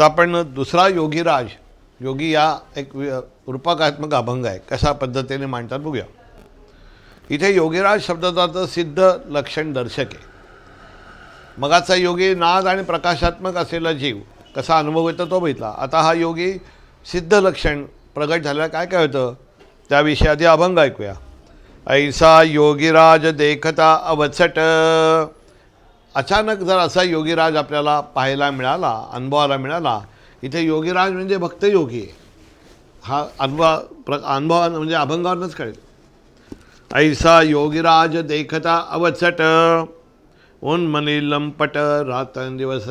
आता आपण दुसरा योगीराज योगी या एक रूपकात्मक अभंग आहे. कशा पद्धतीने मांडतात बघूया. इथे योगीराज शब्दाचा सिद्ध लक्षण दर्शक. आहे मगाचा योगी नाद आणि प्रकाशात्मक असलेला जीव कसा अनुभव येतो तो बघितला. आता हा योगी सिद्ध लक्षण प्रगट झालेला काय काय होतं? त्याविषयी आधी अभंग ऐकूया. ऐसा योगीराज देखता अवचट अचानक जर असा योगीराज आपल्याला पाहायला मिळाला अनुभवाला मिळाला इथे योगीराज म्हणजे भक्त योगी. आहे हा अनुभव प्र अनुभव म्हणजे अभंगावरच कळेल. ऐसा योगीराज देखता अवचट उन्मनी लंपट रात्रंदिवस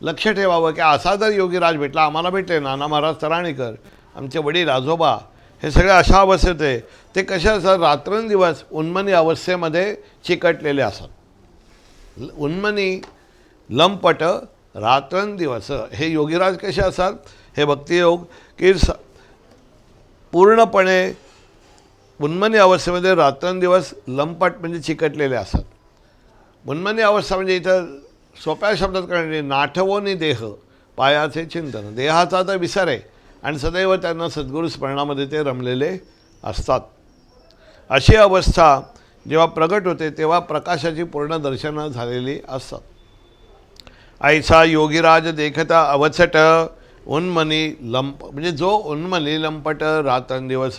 लक्ष ठेवावं की असा जर योगीराज भेटला आम्हाला भेटले नाना महाराज तराणीकर आमचे वडील आजोबा हे सगळे अशा अवस्थेत आहे. ते कसे असतात? रात्रंदिवस उन्मनी अवस्थेमध्ये चिकटलेले असतात. उन्मनी लंपट रात्रंदिवस. हे योगीराज कसे असतात? हे भक्तियोग की स पूर्णपणे उन्मनी अवस्थेमध्ये रात्रंदिवस लंपट म्हणजे चिकटलेले असतात. उन्मनी अवस्था म्हणजे इथं सोप्या शब्दात करणे नाठवोनी देह पायाचे चिंतन. देहाचा तर विसर आहे आणि सदैव त्यांना सद्गुरू स्मरणामध्ये ते रमलेले असतात. अशी अवस्था जेव्हा प्रगट होते तेव्हा प्रकाशाची पूर्ण दर्शनं झालेली असतात ऐसा योगीराज देखता अवचट उन्मनी लंप म्हणजे जो उन्मनी लंपट रात्रंदिवस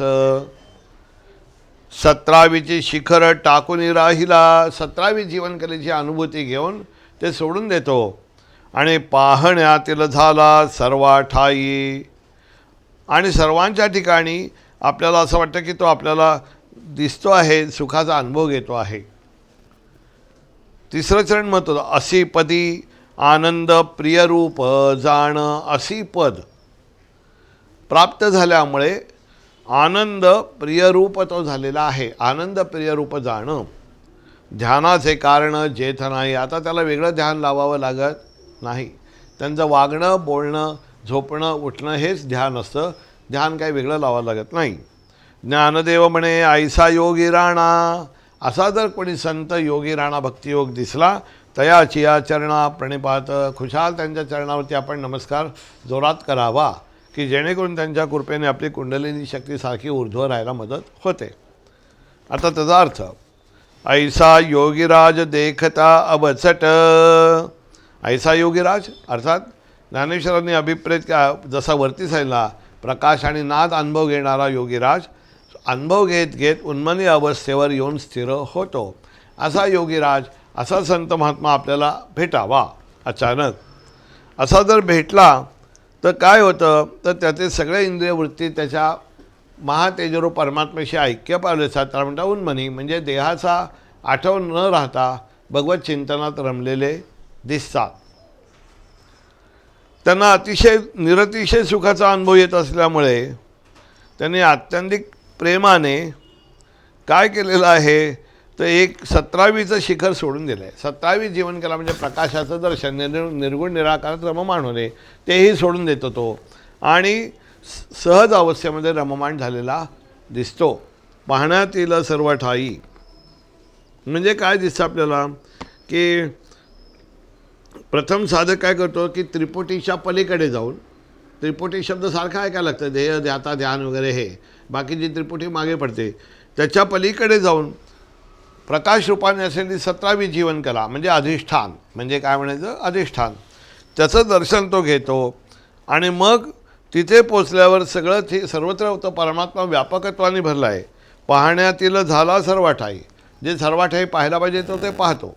सतरावीची शिखर टाकून राहिला सतरावी जीवनकलेची अनुभूती घेऊन ते सोडून देतो. आणि पाहण्यातील झाला सर्वा ठाई आणि सर्वांच्या ठिकाणी आपल्याला असं वाटतं की तो आपल्याला दिसतो आहे सुखाचा अनुभव घेतो आहे. तिसरं चरण म्हणतो असी पदी आनंद प्रियरूप जाणं असी पद. प्राप्त झाल्यामुळे आनंद प्रियरूप तो झालेला आहे. आनंद प्रियरूप जाणं. ध्यानाचे कारण जेथ नाही. आता त्याला वेगळं ध्यान लावावं लागत नाही. त्यांचं वागणं बोलणं झोपणं उठणं हेच ध्यान असतं. ध्यान काही वेगळं लावावं लागत नाही. ज्ञानदेव म्हणे आयसा योगी राणा असा जर कोणी संत योगी राणा भक्तियोग दिसला. तयाची या चरणा प्रणिपात. खुशाल त्यांच्या चरणावरती आपण नमस्कार जोरात करावा की जेणेकरून त्यांच्या कृपेने आपली कुंडलिनी शक्तीसारखी ऊर्ध्व राहायला मदत होते. आता त्याचा अर्थ ऐसा योगीराज देखता अवचट ऐसा योगीराज अर्थात ज्ञानेश्वरांनी अभिप्रेत जसा वरती सांगितला प्रकाश आणि नाद अनुभव घेणारा योगीराज अनुभव घेत घेत उन्मनी अवस्थेवर येऊन स्थिर होतो. असा योगीराज असा संत महात्मा आपल्याला भेटावा अचानक. असा जर भेटला तर काय होतं? तर त्याचे सगळे इंद्रिय वृत्ती त्याच्या महातेजरू परमात्म्याशी ऐक्य पावले असतात त्याला म्हणतात उन्मनी म्हणजे देहाचा आठव न राहता भगवत चिंतनात रमलेले दिसतात. त्यांना अतिशय निरतिशय सुखाचा अनुभव येत असल्यामुळे त्यांनी आत्यंतिक प्रेमाने काय केलेलं आहे तर एक सतरावीचं शिखर सोडून दिलं आहे सतरावी जीवन केला म्हणजे प्रकाशाचं दर्शन निर् निर्गुण निराकारात रममाण होणे तेही सोडून देतो तो. आणि स- सहज अवस्थेमध्ये रममाण झालेला दिसतो. पाहण्यात येईल सर्व ठाई. म्हणजे काय दिसतं आपल्याला? की प्रथम साधक काय करतो? की त्रिपुटीच्या पलीकडे जाऊन त्रिपुटी शब्द सारखा ऐकायला लागतं. ध्येय ध्याता ध्यान वगैरे हे. बाकीची त्रिपुटी मागे पडते. त्याच्या पलीकडे जाऊन प्रकाश रूपाने असलेली सतरावी जीवनकला म्हणजे अधिष्ठान. म्हणजे काय म्हणायचं? अधिष्ठान. त्याचं दर्शन तो घेतो. आणि मग तिथे पोचल्यावर सगळं ते सर्वत्र तो परमात्मा व्यापकत्वाने भरला आहे. पाहण्यातील झाला सर्वाठाई. जे सर्वाठाई पाहायला पाहिजे तो ते पाहतो.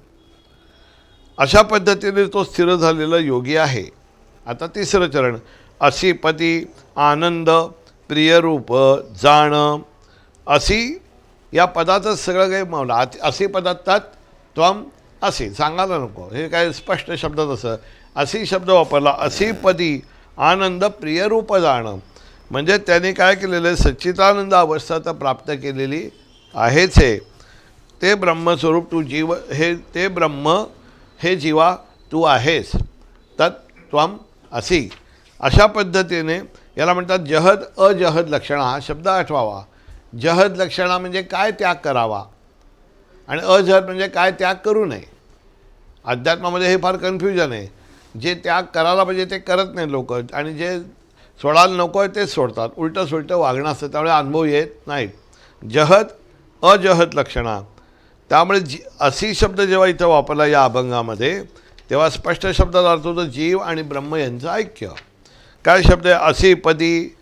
अशा पद्धतीने तो स्थिर झालेला योगी आहे. आता तिसरं चरण. अशी पती आनंद प्रियरूप जाणं असी या पदाचं सगळं काही मावलं. अति अशी पदार्थात त्वम असे. सांगायला नको. हे काय स्पष्ट शब्द तसं. अशी शब्द वापरला. अशी पदी आनंद प्रियरूप जाणं. म्हणजे त्यांनी काय केलेलं? आहे सच्चितानंद अवस्था तर प्राप्त केलेली आहेच आहे ते ब्रह्मस्वरूप तू जीव हे ते ब्रह्म हे जीवा तू आहेस. तत् त्वम असी. अशा पद्धतीने याला म्हणतात जहद अजहद लक्षणा हा शब्द आठवावा. जहद लक्षणा म्हणजे काय त्याग करावा? आणि अजहद म्हणजे काय त्याग करू नये. अध्यात्मामध्ये हे फार कन्फ्युजन आहे. जे त्याग करायला पाहिजे ते करत नाही लोक. आणि जे सोडायला नको आहे तेच सोडतात. उलटं सुलटं वागणं असतं त्यामुळे अनुभव येत नाहीत. जहद अजहद लक्षणा. त्यामुळे जी असी शब्द जेव्हा इथं वापरला या अभंगामध्ये तेव्हा स्पष्ट शब्दाचा अर्थ होतो जीव आणि ब्रह्म यांचं ऐक्य. काय शब्द आहे? असी पदी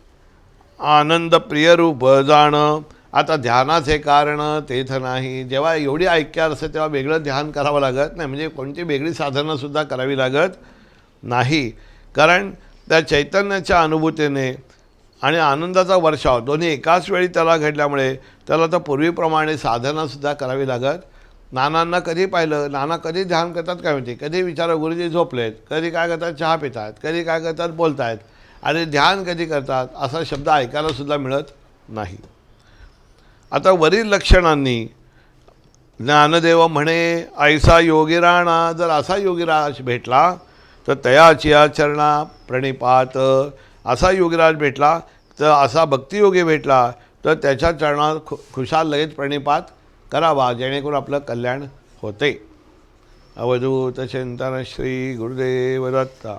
आनंद प्रियरूप जाणं. आता ध्यानाचे कारण तेथ नाही. जेव्हा एवढी ऐक्य असते तेव्हा वेगळं ध्यान करावं लागत नाही. म्हणजे कोणती वेगळी साधनंसुद्धा करावी लागत नाही. कारण त्या चैतन्याच्या अनुभूतीने आणि आनंदाचा वर्षाव दोन्ही एकाच वेळी त्याला घडल्यामुळे त्याला तर पूर्वीप्रमाणे साधनासुद्धा करावी लागत नानांना कधी पाहिलं? नाना कधी ध्यान करतात काय माहिती? कधी विचारा गुरुजी झोपलेत? कधी काय करतात? चहा पितात. कधी काय करतात? बोलतायत. आणि ध्यान कधी करतात? असा शब्द ऐकायला सुद्धा मिळत नाही. आता वरील लक्षणांनी ज्ञानदेव म्हणे ऐसा योगीराणा जर असा योगीराज भेटला तर तयाची चरणा प्रणिपात. असा योगीराज भेटला तर असा भक्तियोगी भेटला तर त्याच्या चरणात खु खुशाल लगेच प्रणिपात करावा जेणेकरून आपलं कल्याण होते. अवधूत चिंतन श्री गुरुदेव दत्ता.